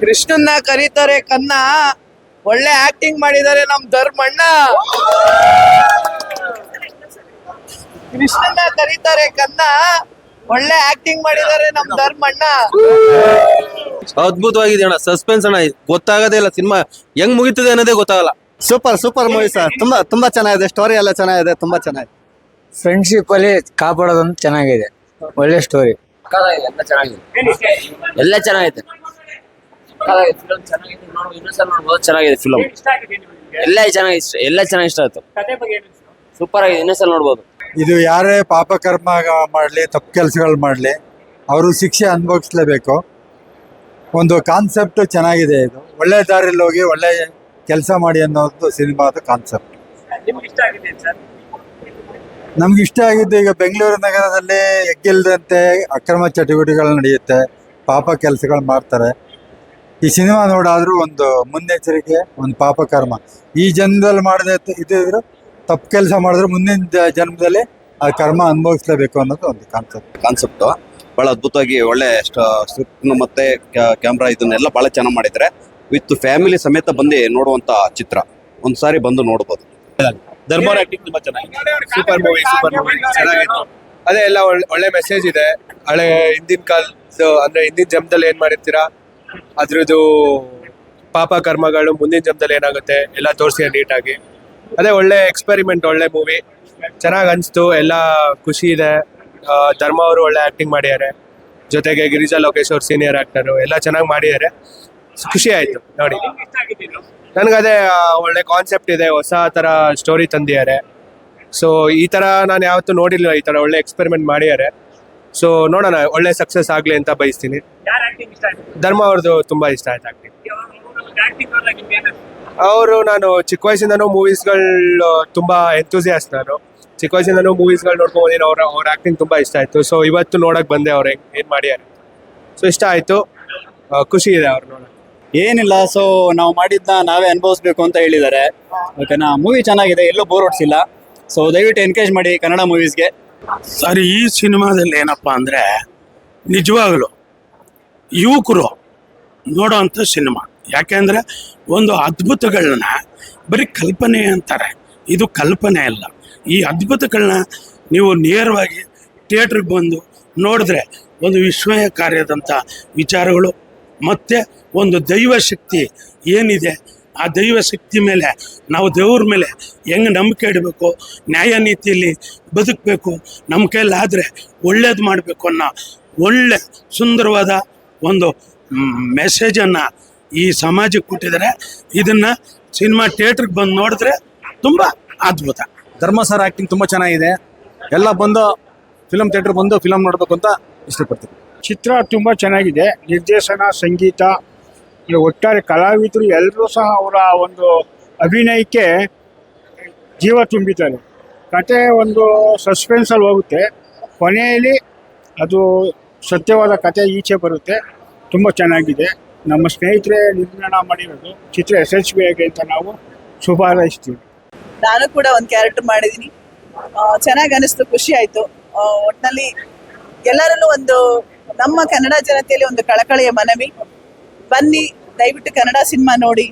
ಕೃಷ್ಣನ್ನ ಕರೀತಾರೆ ಕನ್ನ. ಒಳ್ಳೆ ಆಕ್ಟಿಂಗ್ ಮಾಡಿದ್ದಾರೆ ನಮ್ ಧರ್ಮಣ್ಣ. ಕೃಷ್ಣನ್ನ ಕರೀತಾರೆ ಕನ್ನ. ಒಳ್ಳೆ ಆಕ್ಟಿಂಗ್ ಮಾಡಿದ್ದಾರೆ ನಮ್ ಧರ್ಮಣ್ಣ. ಅದ್ಭುತವಾಗಿದೆ ಅಣ್ಣ ಸಸ್ಪೆನ್ಸ್ ಅಣ್ಣ. ಗೊತ್ತಾಗದೇ ಇಲ್ಲ ಸಿನಿಮಾ ಹೆಂಗ್ ಮುಗಿತದೆ ಅನ್ನೋದೇ ಗೊತ್ತಾಗಲ್ಲ. Super super movie sir. ತುಂಬಾ ತುಂಬಾ ಚೆನ್ನಾಗಿದೆ ಸ್ಟೋರಿ ಎಲ್ಲ ಚೆನ್ನಾಗಿದೆ ತುಂಬಾ ಚೆನ್ನಾಗಿದೆ. ಫ್ರೆಂಡ್ಶಿಪ್ ಅಲ್ಲಿ ಕಾಪಾಡೋದೊಂದು ಚೆನ್ನಾಗಿದೆ ಒಳ್ಳೆ ಸ್ಟೋರಿ ಎಲ್ಲ ಚೆನ್ನಾಗಿದೆ. ಎಲ್ಲ ಚೆನ್ನಾಗಿದೆ. ಫಿಲಮ್ ಚೆನ್ನಾಗಿದೆ ನೋಡ್ಬೋದು. ಫಿಲಮ್ ಎಲ್ಲ ಚೆನ್ನಾಗಿ ಇಷ್ಟ ಎಲ್ಲ ಚೆನ್ನಾಗಿ ಇಷ್ಟ ಆಯ್ತು. ಸೂಪರ್ ಆಗಿದೆ ಇನ್ನೊಂದ್ಸಲ ನೋಡ್ಬೋದು. ಇದು ಯಾರೇ ಪಾಪಕರ್ಮ ಮಾಡಲಿ ತಪ್ಪು ಕೆಲಸಗಳು ಮಾಡಲಿ ಅವರು ಶಿಕ್ಷೆ ಅನುಭವಿಸ್ಲೇಬೇಕು. ಒಂದು ಕಾನ್ಸೆಪ್ಟ್ ಚೆನ್ನಾಗಿದೆ ಇದು. ಒಳ್ಳೆ ದಾರಿಯಲ್ಲಿ ಹೋಗಿ ಒಳ್ಳೆ ಕೆಲಸ ಮಾಡಿ ಅನ್ನೋದು ಸಿನಿಮಾದ ಕಾನ್ಸೆಪ್ಟ್ ನಮ್ಗೆ ಇಷ್ಟ ಆಗಿದ್ದು ಈಗ ಬೆಂಗಳೂರು ನಗರದಲ್ಲಿ ಎಗ್ಗಿಲ್ದಂತೆ ಅಕ್ರಮ ಚಟುವಟಿಕೆಗಳು ನಡೆಯುತ್ತೆ ಪಾಪ ಕೆಲಸಗಳು ಮಾಡ್ತಾರೆ. ಈ ಸಿನಿಮಾ ನೋಡಾದ್ರೂ ಒಂದು ಮುನ್ನೆಚ್ಚರಿಕೆ ಒಂದು ಪಾಪಕರ್ಮ. ಈ ಜನ್ಮದಲ್ಲಿ ಮಾಡದೆ ಇದ್ದಿದ್ರು ತಪ್ಪು ಕೆಲಸ ಮಾಡಿದ್ರೆ ಮುಂದಿನ ಜನ್ಮದಲ್ಲಿ ಆ ಕರ್ಮ ಅನುಭವಿಸ್ಲೇಬೇಕು ಅನ್ನೋದು ಒಂದು ಕಾನ್ಸೆಪ್ಟ್ ಕಾನ್ಸೆಪ್ಟ್ ಬಹಳ ಅದ್ಭುತವಾಗಿ ಒಳ್ಳೆ ಸ್ಕ್ರಿಪ್ಟ್ ಮತ್ತೆ ಕ್ಯಾಮ್ರಾ ಇದನ್ನೆಲ್ಲ ಬಹಳ ಚೆನ್ನಾಗಿ ಮಾಡಿದ್ರೆ ವಿತ್ ಫ್ಯಾಮಿಲಿ ಸಮೇತ ಬಂದು ನೋಡುವಂತ ಚಿತ್ರ. ಒಂದ್ಸಾರಿ ಬಂದು ನೋಡಬಹುದು ಧರ್ಮವರ ಆಕ್ಟಿಂಗ್ ತುಂಬಾ ಚೆನ್ನಾಗಿದೆ. ಸೂಪರ್ ಮೂವಿ ಸೂಪರ್ ಮೂವಿ ಚೆನ್ನಾಗಿತ್ತು. ಅದೇ ಎಲ್ಲ ಒಳ್ಳೆ ಒಳ್ಳೆ ಮೆಸೇಜ್ ಇದೆ. ಹಳೆ ಹಿಂದಿನ ಕಾಲ ಅಂದ್ರೆ ಹಿಂದಿನ ಜನ್ಮದಲ್ಲಿ ಏನ್ ಮಾಡಿರ್ತೀರಾ? ಅದ್ರದ್ದು ಪಾಪ ಕರ್ಮಗಳು ಮುಂದಿನ ಜನ್ಮದಲ್ಲಿ ಏನಾಗುತ್ತೆ, ಎಲ್ಲ ತೋರಿಸಿ ನೀಟಾಗಿ. ಅದೇ ಒಳ್ಳೆ ಎಕ್ಸ್ಪೆರಿಮೆಂಟ್ ಒಳ್ಳೆ ಮೂವಿ ಚೆನ್ನಾಗಿ ಅನಿಸ್ತು, ಎಲ್ಲ ಖುಷಿ ಇದೆ. ಧರ್ಮ ಅವರು ಒಳ್ಳೆ ಆಕ್ಟಿಂಗ್ ಮಾಡಿದ್ದಾರೆ. ಜೊತೆಗೆ ಗಿರಿಜಾ ಲೋಕೇಶ್ ಅವ್ರು ಸೀನಿಯರ್ ಆಕ್ಟರು ಎಲ್ಲ ಚೆನ್ನಾಗಿ ಮಾಡಿದ್ದಾರೆ. ಖುಷಿ ಆಯ್ತು, ನೋಡಿ. ನನಗದೇ ಒಳ್ಳೆ ಕಾನ್ಸೆಪ್ಟ್ ಇದೆ, ಹೊಸ ಥರ ಸ್ಟೋರಿ ತಂದಿದ್ದಾರೆ. ಸೊ ಈ ಥರ ನಾನು ಯಾವತ್ತೂ ನೋಡಿಲ್ಲ ಈ ಥರ ಒಳ್ಳೆ ಎಕ್ಸ್ಪೆರಿಮೆಂಟ್ ಮಾಡಿದ್ದಾರೆ. ಸೊ ನೋಡೋಣ ಒಳ್ಳೆ ಸಕ್ಸಸ್ ಆಗ್ಲಿ ಅಂತ ಬಯಸ್ತೀನಿ. ಧರ್ಮ ಅವ್ರದ್ದು ತುಂಬಾ ಇಷ್ಟ ಆಯ್ತು ಆಕ್ಟಿಂಗ್ ಅವರು ನಾನು ಚಿಕ್ಕ ವಯಸ್ಸಿಂದನೂ ಮೂವೀಸ್ಗಳು ತುಂಬ ಎಂತೂಸಿಯಾಸ್ ನಾನು. ಚಿಕ್ಕ ವಯಸ್ಸಿಂದನೂ ಮೂವೀಸ್ಗಳು ನೋಡ್ಕೊಂಡು ಬಂದಿನಿ ಅವ್ರ ಅವ್ರ ಆಕ್ಟಿಂಗ್ ತುಂಬಾ ಇಷ್ಟ ಆಯ್ತು. ಸೊ ಇವತ್ತು ನೋಡಕ್ ಬಂದೆ ಅವ್ರು ಏನು ಏನ್ ಮಾಡ್ಯಾರೆ? ಸೊ ಇಷ್ಟ ಆಯ್ತು. ಖುಷಿ ಇದೆ ಅವ್ರು ನೋಡೋಣ ಏನಿಲ್ಲ ಸೊ ನಾವು ಮಾಡಿದ್ನ ನಾವೇ ಅನುಭವಿಸ್ಬೇಕು ಅಂತ ಹೇಳಿದ್ದಾರೆ. ಓಕೆನಾ ಮೂವಿ ಚೆನ್ನಾಗಿದೆ ಎಲ್ಲೂ ಬೋರ್ ಹೊಡ್ಸಿಲ್ಲ. ಸೊ ದಯವಿಟ್ಟು ಎನ್ಕರೇಜ್ ಮಾಡಿ ಕನ್ನಡ ಮೂವೀಸ್ಗೆ ಸರ್, ಈ ಸಿನಿಮಾದಲ್ಲಿ ಏನಪ್ಪ ಅಂದರೆ ನಿಜವಾಗಲು ಯುವಕರು ನೋಡೋವಂಥ ಸಿನಿಮಾ. ಯಾಕೆಂದರೆ ಒಂದು ಅದ್ಭುತಗಳನ್ನ ಬರೀ ಕಲ್ಪನೆ ಅಂತಾರೆ. ಇದು ಕಲ್ಪನೆ ಅಲ್ಲ. ಈ ಅದ್ಭುತಗಳನ್ನ ನೀವು ನೇರವಾಗಿ ಥಿಯೇಟ್ರಿಗೆ ಬಂದು ನೋಡಿದ್ರೆ ಒಂದು ವಿಸ್ಮಯಕಾರಿಯಾದಂಥ ವಿಚಾರಗಳು, ಮತ್ತು ಒಂದು ದೈವ ಶಕ್ತಿ ಏನಿದೆ ಆ ದೈವ ಶಕ್ತಿ ಮೇಲೆ ನಾವು ದೇವ್ರ ಮೇಲೆ ಹೆಂಗೆ ನಂಬಿಕೆ ಇಡಬೇಕು ನ್ಯಾಯ ನೀತಿಯಲ್ಲಿ ಬದುಕಬೇಕು ನಮ್ಮ ಕೈಲಾದರೆ ಒಳ್ಳೇದು ಮಾಡಬೇಕು ಅನ್ನೋ ಒಳ್ಳೆ ಸುಂದರವಾದ ಒಂದು ಮೆಸೇಜನ್ನು ಈ ಸಮಾಜಕ್ಕೆ ಕೊಟ್ಟಿದ್ದಾರೆ. ಇದನ್ನು ಸಿನಿಮಾ ಥಿಯೇಟ್ರಿಗೆ ಬಂದು ನೋಡಿದ್ರೆ ತುಂಬ ಅದ್ಭುತ. ಧರ್ಮ ಸರ್ ಆ್ಯಕ್ಟಿಂಗ್ ತುಂಬ ಚೆನ್ನಾಗಿದೆ. ಎಲ್ಲ ಬಂದು ಫಿಲಮ್ ಥಿಯೇಟ್ರ್ ಬಂದು ಫಿಲಮ್ ನೋಡಬೇಕು ಅಂತ ಇಷ್ಟಪಡ್ತೀನಿ. ಚಿತ್ರ ತುಂಬ ಚೆನ್ನಾಗಿದೆ. ನಿರ್ದೇಶನ ಸಂಗೀತ ಒಟ್ಟಾರೆ ಕಲಾವಿದರು ಎಲ್ಲರೂ ಸಹ ಅವರ ಒಂದು ಅಭಿನಯಕ್ಕೆ ಜೀವ ತುಂಬಿದ್ದಾರೆ. ಕತೆ ಒಂದು ಸಸ್ಪೆನ್ಸಲ್ಲಿ ಹೋಗುತ್ತೆ. ಕೊನೆಯಲ್ಲಿ ಅದು ಸತ್ಯವಾದ ಕತೆ ಈಚೆ ಬರುತ್ತೆ. ತುಂಬ ಚೆನ್ನಾಗಿದೆ. ನಮ್ಮ ಸ್ನೇಹಿತರೆ ನಿರ್ಮಾಣ ಮಾಡಿರೋದು. ಚಿತ್ರ ಯಶಸ್ವಿಯಾಗಿ ಅಂತ ನಾವು ಶುಭಾರೈಸ್ತೀವಿ. ನಾನು ಕೂಡ ಒಂದು ಕ್ಯಾರೆಕ್ಟರ್ ಮಾಡಿದ್ದೀನಿ. ಚೆನ್ನಾಗಿ ಅನಿಸ್ತು, ಖುಷಿ ಆಯಿತು. ಒಟ್ಟಿನಲ್ಲಿ ಎಲ್ಲರಲ್ಲೂ ಒಂದು ನಮ್ಮ ಕನ್ನಡ ಜನತೆಯಲ್ಲಿ ಒಂದು ಕಳಕಳಿಯ ಮನವಿ. ಬನ್ನಿ, ದಯವಿಟ್ಟು ಕನ್ನಡ ಸಿನಿಮಾ ನೋಡಿ.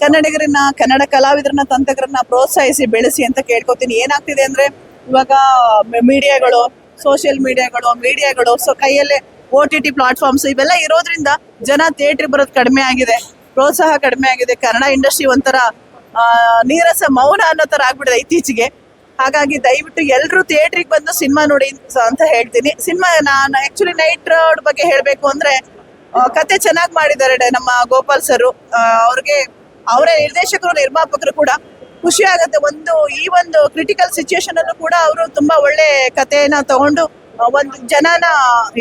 ಕನ್ನಡಿಗರನ್ನ, ಕನ್ನಡ ಕಲಾವಿದರನ್ನ ತಂತ್ರಗರನ್ನ ಪ್ರೋತ್ಸಾಹಿಸಿ, ಬೆಳೆಸಿ ಅಂತ ಕೇಳ್ಕೊತೀನಿ. ಏನಾಗ್ತಿದೆ ಅಂದ್ರೆ, ಇವಾಗ ಮೀಡಿಯಾಗಳು ಸೋಷಿಯಲ್ ಮೀಡಿಯಾಗಳು ಮೀಡಿಯಾಗಳು ಸೊ ಕೈಯಲ್ಲೇ ಓ ಟಿ ಟಿ ಪ್ಲಾಟ್ಫಾರ್ಮ್ಸ್ ಇವೆಲ್ಲ ಇರೋದ್ರಿಂದ ಜನ ಥಿಯೇಟ್ರಿಗೆ ಬರೋದು ಕಡಿಮೆ ಆಗಿದೆ. ಪ್ರೋತ್ಸಾಹ ಕಡಿಮೆ ಆಗಿದೆ. ಕನ್ನಡ ಇಂಡಸ್ಟ್ರಿ ಒಂಥರ ನೀರಸ ಮೌನ ಅನ್ನೋ ಥರ ಆಗ್ಬಿಡಿದೆ ಇತ್ತೀಚೆಗೆ. ಹಾಗಾಗಿ ದಯವಿಟ್ಟು ಎಲ್ಲರೂ ಥಿಯೇಟ್ರಿಗೆ ಬಂದು ಸಿನಿಮಾ ನೋಡಿ ಅಂತ ಹೇಳ್ತೀನಿ. ಸಿನಿಮಾ, ನಾನು ಆ್ಯಕ್ಚುಲಿ ನೈಟ್ ರೋಡ್ ಬಗ್ಗೆ ಹೇಳಬೇಕು ಅಂದ್ರೆ ಕತೆ ಚೆನ್ನಾಗಿ ಮಾಡಿದ್ದಾರೆ ನಮ್ಮ ಗೋಪಾಲ್ ಸರ್. ಅವ್ರಿಗೆ ಅವರೇ ನಿರ್ದೇಶಕರು, ನಿರ್ಮಾಪಕರು ಕೂಡ ಖುಷಿ ಆಗುತ್ತೆ. ಒಂದು, ಈ ಒಂದು ಕ್ರಿಟಿಕಲ್ ಸಿಚುಯೇಷನ್ ಅಲ್ಲೂ ಕೂಡ ಅವರು ತುಂಬಾ ಒಳ್ಳೆ ಕಥೆಯನ್ನ ತಗೊಂಡು ಒಂದು ಜನನ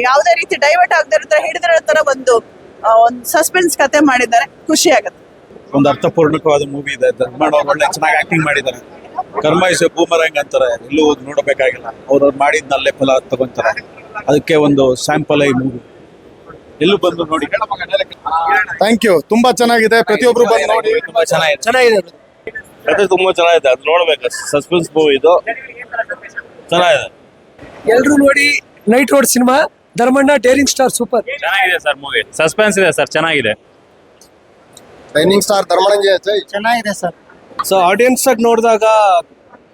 ಯಾವುದೇ ರೀತಿ ಡೈವರ್ಟ್ ಆಗದೆ ಇರೋ ತರ ಹಿಡಿದಿರೋ ತರ ಒಂದು ಒಂದು ಸಸ್ಪೆನ್ಸ್ ಕತೆ ಮಾಡಿದ್ದಾರೆ. ಖುಷಿ ಆಗುತ್ತೆ. ಒಂದು ಅರ್ಥಪೂರ್ಣಕವಾದ ಮೂವಿ ಇದೆ. ಧರ್ಮಣ್ಣ ಒಳ್ಳೆ ಚೆನ್ನಾಗಿ ಆಕ್ಟಿಂಗ್ ಮಾಡಿದ್ದಾರೆ. ಕರ್ಮ ಭೂಮರಂಗ್ ಅಂತಾರೆ. ಎಲ್ಲೂ ಹೋಗಿ ನೋಡಬೇಕಾಗಿಲ್ಲ. ಅವ್ರು ಮಾಡಿದ್ನಲ್ಲೇ ಫಲ ತಗೊಂತಾರೆ. ಅದಕ್ಕೆ ಒಂದು ಸ್ಯಾಂಪಲ್ ಈ ಮೂವಿ ಎಲ್ಲೂ ಬಂದು ನೋಡಿ. ಥ್ಯಾಂಕ್ ಯು ತುಂಬಾ ಚೆನ್ನಾಗಿದೆ. ಪ್ರತಿಯೊಬ್ರು ಬಂದು ನೋಡಿ. ತುಂಬಾ ಚೆನ್ನಾಗಿದೆ. ಚೆನ್ನಾಗಿದೆ. ಕತೆ ತುಂಬಾ ಚೆನ್ನಾಗಿದೆ. ಅದು ನೋಡ್ಬೇಕು. ಸಸ್ಪೆನ್ಸ್ ಮೂವಿ ಇದು. ಚೆನ್ನಾಗಿದೆ. ಎಲ್ರು ನೋಡಿ night road cinema Dharmanna starring star super ಚೆನ್ನಾಗಿದೆ ಸರ್ ಮೂವಿ ಸಸ್ಪೆನ್ಸ್ ಇದೆ ಸರ್ ಚೆನ್ನಾಗಿದೆ. ಟ್ರೈನಿಂಗ್ ಸ್ಟಾರ್ ಧರ್ಮಣಂಜಯ ಜೈ. ಚೆನ್ನಾಗಿದೆ ಸರ್. ಸೊ ಆಡಿಯನ್ಸ್ ಆಗಿ ನೋಡಿದಾಗ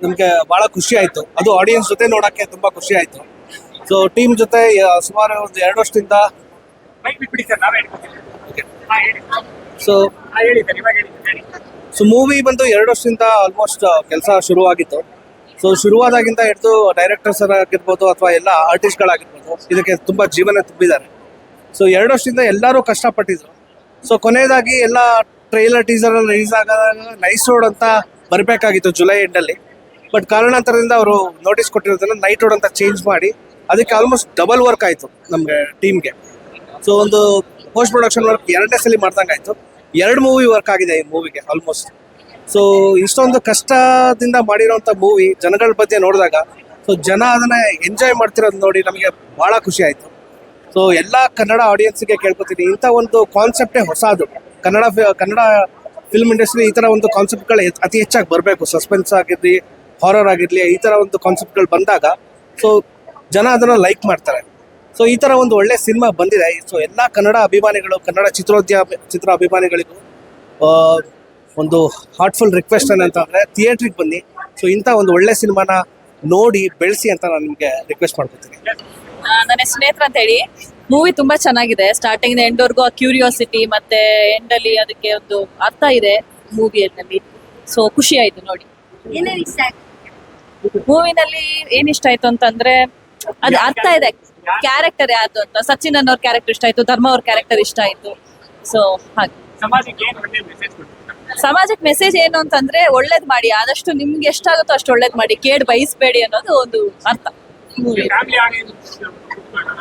ನಮಗೆ ಬಹಳ ಖುಷಿ ಆಯ್ತು. ಅದು ಆಡಿಯನ್ಸ್ ಜೊತೆ ನೋಡಕ್ಕೆ ತುಂಬಾ ಖುಷಿ ಆಯ್ತು. ಸೊ ಟೀಮ್ ಜೊತೆ ಸುಮಾರು ಒಂದು ಎರಡು ವರ್ಷದಿಂದ ಸೊ ಸೊ ಮೂವಿ ಬಂದು ಎರಡು ವರ್ಷದಿಂದ ಆಲ್ಮೋಸ್ಟ್ ಕೆಲಸ ಶುರುವಾಗಿತ್ತು. ಸೊ ಶುರುವಾದಾಗಿಂದ ಹಿಡಿದು ಡೈರೆಕ್ಟರ್ಸ್ ಆಗಿರ್ಬೋದು ಅಥವಾ ಎಲ್ಲ ಆರ್ಟಿಸ್ಟ್ಗಳಾಗಿರ್ಬೋದು ಇದಕ್ಕೆ ತುಂಬಾ ಜೀವನ ತುಂಬಿದ್ದಾರೆ. ಸೊ ಎರಡು ವರ್ಷದಿಂದ ಎಲ್ಲರೂ ಕಷ್ಟಪಟ್ಟಿದ್ರು. ಸೊ ಕೊನೆಯದಾಗಿ ಎಲ್ಲ ಟ್ರೈಲರ್ ಟೀಸರ್ ರಿಲೀಸ್ ಆದಾಗ ನೈಸ್ ರೋಡ್ ಅಂತ ಬರಬೇಕಾಗಿತ್ತು ಜುಲೈ ಎಂಡಲ್ಲಿ ಬಟ್ ಕಾರಣಾಂತರದಿಂದ ಅವರು ನೋಟಿಸ್ ಕೊಟ್ಟಿರೋದನ್ನ ನೈಟ್ ರೋಡ್ ಅಂತ ಚೇಂಜ್ ಮಾಡಿ ಅದಕ್ಕೆ ಆಲ್ಮೋಸ್ಟ್ ಡಬಲ್ ವರ್ಕ್ ಆಯಿತು ನಮಗೆ ಟೀಮ್ಗೆ ಸೊ ಒಂದು ಪೋಸ್ಟ್ ಪ್ರೊಡಕ್ಷನ್ ವರ್ಕ್ ಎರಡನೇ ಸಲ ಮಾಡ್ದಂಗಾಯ್ತು ಎರಡು ಮೂವಿ ವರ್ಕ್ ಆಗಿದೆ ಈ ಮೂವಿಗೆ ಆಲ್ಮೋಸ್ಟ್ ಸೊ ಇಷ್ಟೊಂದು ಕಷ್ಟದಿಂದ ಮಾಡಿರೋಂಥ ಮೂವಿ ಜನಗಳ ಬಗ್ಗೆ ನೋಡಿದಾಗ ಸೊ ಜನ ಅದನ್ನ ಎಂಜಾಯ್ ಮಾಡ್ತಿರೋದು ನೋಡಿ ನಮಗೆ ಬಹಳ ಖುಷಿ ಆಯಿತು. ಸೊ ಎಲ್ಲ ಕನ್ನಡ ಆಡಿಯನ್ಸ್ಗೆ ಕೇಳ್ಕೊತೀನಿ. ಇಂಥ ಒಂದು ಕಾನ್ಸೆಪ್ಟೇ ಹೊಸದು. ಕನ್ನಡ ಕನ್ನಡ ಫಿಲ್ಮ್ ಇಂಡಸ್ಟ್ರಿ ಈ ಥರ ಒಂದು ಕಾನ್ಸೆಪ್ಟ್ಗಳು ಅತಿ ಹೆಚ್ಚಾಗಿ ಬರಬೇಕು. ಸಸ್ಪೆನ್ಸ್ ಆಗಿರಲಿ ಹಾರರ್ ಆಗಿರಲಿ, ಈ ಥರ ಒಂದು ಕಾನ್ಸೆಪ್ಟ್ಗಳು ಬಂದಾಗ ಸೊ ಜನ ಅದನ್ನು ಲೈಕ್ ಮಾಡ್ತಾರೆ. ಸೊ ಈ ಥರ ಒಂದು ಒಳ್ಳೆ ಸಿನಿಮಾ ಬಂದಿದೆ. ಸೊ ಎಲ್ಲ ಕನ್ನಡ ಅಭಿಮಾನಿಗಳು ಕನ್ನಡ ಚಿತ್ರೋದ್ಯಮ ಚಿತ್ರ ಅಭಿಮಾನಿಗಳಿಗೂ ಆ, ಒಂದು ಹಾರ್ಟ್ಫುಲ್ ರಿಕ್ವೆಸ್ಟ್ ಏನಂತಂದರೆ ಥಿಯೇಟ್ರಿಗೆ ಬನ್ನಿ. ಸೊ ಇಂಥ ಒಂದು ಒಳ್ಳೆ ಸಿನಿಮಾನ ನೋಡಿ ಬೆಳೆಸಿ ಅಂತ ನಾನು ನಿಮಗೆ ರಿಕ್ವೆಸ್ಟ್ ಮಾಡ್ಕೊತೀನಿ. ನನ್ನ ಸ್ನೇಹಿತರ ಅಂತ ಹೇಳಿ ಮೂವಿ ತುಂಬಾ ಚೆನ್ನಾಗಿದೆ. ಸ್ಟಾರ್ಟಿಂಗ್ ಎಂಡ್ವರೆಗೂ ಆ ಕ್ಯೂರಿಯಾಸಿಟಿ ಮತ್ತೆ ಎಂಡ್ ಅಲ್ಲಿ ಅದಕ್ಕೆ ಒಂದು ಅರ್ಥ ಇದೆ ಮೂವಿಯಲ್ಲಿ ಸೊ ಖುಷಿ ಆಯ್ತು ನೋಡಿ. ಮೂವಿನಲ್ಲಿ ಏನ್ ಇಷ್ಟ ಆಯ್ತು ಅಂತಂದ್ರೆ ಅದು ಅರ್ಥ ಇದೆ. ಕ್ಯಾರೆಕ್ಟರ್ ಯಾವ್ದು ಅಂತ? ಸಚಿನ್ ಅನ್ನೋರ್ ಕ್ಯಾರೆಕ್ಟರ್ ಇಷ್ಟ ಆಯ್ತು ಧರ್ಮ ಅವ್ರ ಕ್ಯಾರೆಕ್ಟರ್ ಇಷ್ಟ ಆಯ್ತು. ಸೊ ಹಾಗೆ. ಸಮಾಜಕ್ಕೆ ಮೆಸೇಜ್ ಏನು ಅಂತಂದ್ರೆ ಒಳ್ಳೇದ್ ಮಾಡಿ ಆದಷ್ಟು ನಿಮ್ಗೆ ಎಷ್ಟಾಗುತ್ತೋ ಅಷ್ಟು ಒಳ್ಳೇದ್ ಮಾಡಿ ಕೇಡ್ ಬಯಸ್ಬೇಡಿ ಅನ್ನೋದು ಒಂದು ಅರ್ಥ.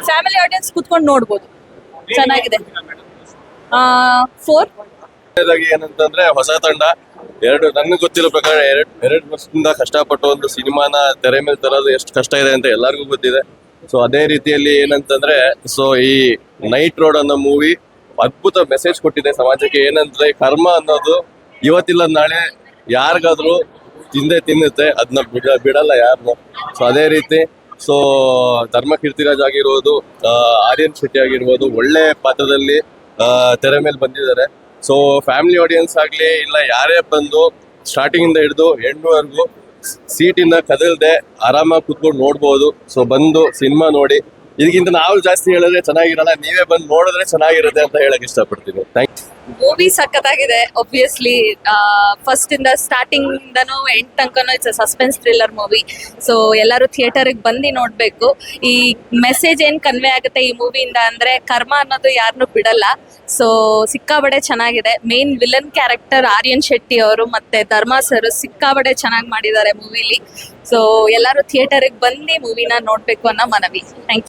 ಫ್ಯಾಮಿಲಿ ಆಡಿಯನ್ಸ್ ಕುತ್ಕೊಂಡು ನೋಡ್ಬೋದು. ಚೆನ್ನಾಗಿದೆ. ಫೋರ್ ಏನಂತಂದ್ರೆ ಹೊಸ ತಂಡ. ಎರಡು ನನಗೆ ಗೊತ್ತಿರೋ ಪ್ರಕಾರ ಎರಡ್ ಎರಡು ವರ್ಷದಿಂದ ಕಷ್ಟಪಟ್ಟು ಒಂದು ಸಿನಿಮಾನ ತೆರೆ ಮೇಲೆ ತರೋದು ಎಷ್ಟು ಕಷ್ಟ ಇದೆ ಅಂತ ಎಲ್ಲರಿಗೂ ಗೊತ್ತಿದೆ. ಸೊ ಅದೇ ರೀತಿಯಲ್ಲಿ ಏನಂತಂದ್ರೆ ಸೊ ಈ ನೈಟ್ ರೋಡ್ ಅನ್ನೋ ಮೂವಿ ಅದ್ಭುತ ಮೆಸೇಜ್ ಕೊಟ್ಟಿದೆ ಸಮಾಜಕ್ಕೆ. ಏನಂದ್ರೆ, ಕರ್ಮ ಅನ್ನೋದು ಇವತ್ತಿಲ್ಲ, ನಾಳೆ ಯಾರಿಗಾದ್ರೂ ತಿಂದೆ ತಿನ್ನುತ್ತೆ. ಅದನ್ನ ಬಿಡ, ಬಿಡಲ್ಲ ಯಾರನ್ನು ಸೊ ಅದೇ ರೀತಿ ಸೊ ಧರ್ಮ ಕೀರ್ತಿರಾಜ್ ಆಗಿರ್ಬೋದು ಆರ್ಯನ್ ಶೆಟ್ಟಿ ಆಗಿರ್ಬೋದು, ಒಳ್ಳೆ ಪಾತ್ರದಲ್ಲಿ ತೆರೆ ಮೇಲೆ ಬಂದಿದ್ದಾರೆ. ಸೊ ಫ್ಯಾಮಿಲಿ ಆಡಿಯನ್ಸ್ ಆಗಲಿ, ಇಲ್ಲ ಯಾರೇ ಬಂದು ಸ್ಟಾರ್ಟಿಂಗಿಂದ ಹಿಡಿದು ಎಂಡ್ವರೆಗೂ ಸೀಟಿಂದ ಕದಲ್ದೆ ಆರಾಮಾಗಿ ಕುತ್ಕೊಂಡು ನೋಡ್ಬೋದು. ಸೊ ಬಂದು ಸಿನಿಮಾ ನೋಡಿ. ಇದಕ್ಕಿಂತ ನಾವು ಜಾಸ್ತಿ ಹೇಳಿದ್ರೆ ಚೆನ್ನಾಗಿರಲ್ಲ, ನೀವೇ ಬಂದು ನೋಡಿದ್ರೆ ಚೆನ್ನಾಗಿರುತ್ತೆ ಅಂತ ಹೇಳಕ್ ಇಷ್ಟಪಡ್ತೀನಿ. ಥ್ಯಾಂಕ್ ಮೂವಿ ಸಖತ್ತಾಗಿದೆ ಒಬ್ವಿಯಸ್ಲಿ ಫಸ್ಟ್ ಇಂದ ಸ್ಟಾರ್ಟಿಂಗ್ ಇಂದನೂ ಎಂಡ್ ತನಕನೂ it's suspense thriller movie so ಎಲ್ಲರೂ ಥಿಯೇಟರ್ಗೆ ಬಂದು ನೋಡಬೇಕು. ಈ ಮೆಸೇಜ್ ಏನು ಕನ್ವೆ ಆಗುತ್ತೆ ಈ ಮೂವಿಯಿಂದ ಅಂದ್ರೆ ಕರ್ಮ ಅನ್ನೋದು ಯಾರನ್ನು ಬಿಡಲ್ಲ. ಸೊ ಸಿಕ್ಕಾಬಡೆ ಚೆನ್ನಾಗಿದೆ. Main villain character Aryan Shetty ಅವರು ಮತ್ತೆ ಧರ್ಮಾ ಸರ್ ಸಿಕ್ಕಾಬಡೆ ಚೆನ್ನಾಗಿ ಮಾಡಿದ್ದಾರೆ ಮೂವಿಲಿ ಸೊ ಎಲ್ಲರೂ ಥಿಯೇಟರ್ಗೆ ಬಂದು ಮೂವಿನ ನೋಡಬೇಕು ಅನ್ನೋ ಮನವಿ. ಥ್ಯಾಂಕ್